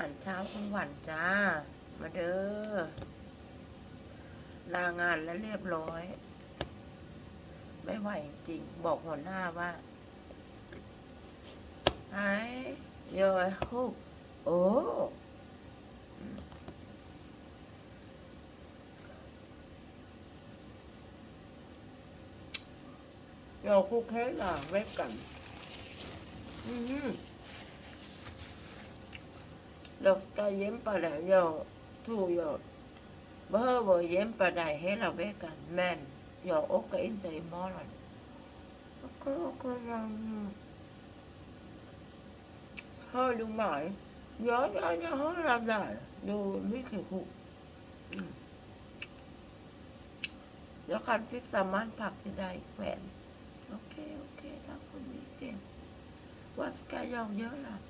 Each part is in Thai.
อาหารเช้าของหวานจ้า มาเด้อ ลางานแล้วเรียบร้อย ไม่ไหวจริง บอกหัวหน้าว่าไอ้ยอยฮุกโอ้อืม jag kokar hela veckan. Mhm. Jag ska jämpa dig. Jag tror jag behöver jämpa dig hela veckan. Men jag åker inte imorgon. Okej, okej. jag- Hör du mig? Ja, ja, jag hör dig. Du är mycket god. Mm. Jag kan fixa manpack till dig ikväll. Okej, okej. Tack så mycket. Vad ska jag göra? Nej, du, du måste vila. Jag har en vikarie. Okej, tack så jättemycket. Mm. ป่วย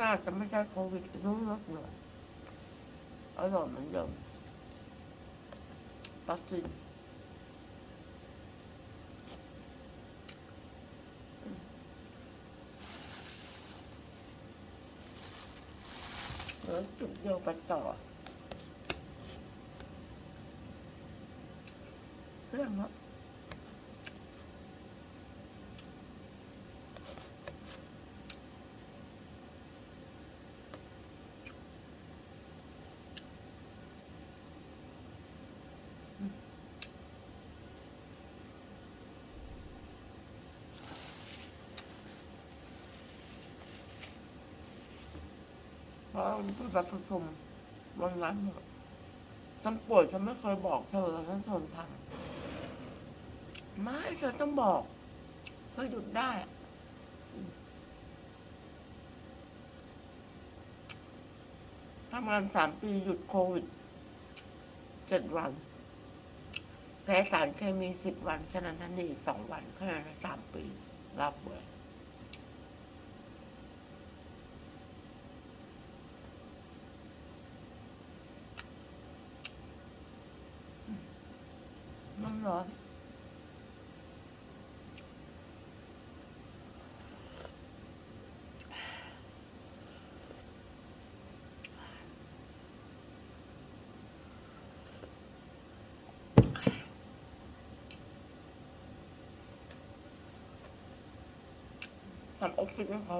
น่าจะไม่ใช่โควิดรู้รสหน่อยอร่อยเหมือนเดิมปัสซินเหลือจุดเดียวไปต่อเสื่อง แล้วเพราะมันเป็นแบบผสมวันนั้นฉันป่วยฉันไม่เคยบอกเธอฉันชนทำไม่เธอต้องบอกเพื่อหยุดได้ทำงานสามปีหยุดโควิดเจ็ดวันแพ้สารเคมีสิบวันแค่นั้นท่านนี่สองวันแค่นั้นสามปีรับเว้ยน้ำร้อ นทำออฟฟิศให้เขา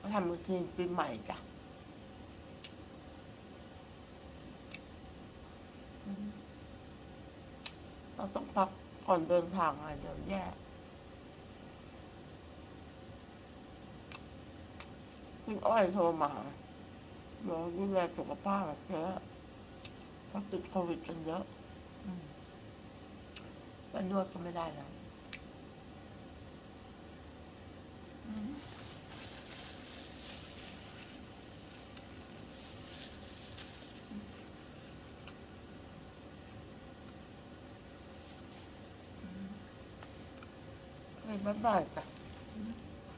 แบบนี้อืมพอพักร้อนก็ทำมือทีปีใหม่จ้ะอืมเราต้องพักก่อนเดินทางอะไรเดี๋ยวแย่คุณอ้อยโทรมาบอกดูแลสุขภาพแบบเยอะเพราะติดโควิดกันเยอะอืมไปนวดก็ไม่ได้แล้ว เฮ้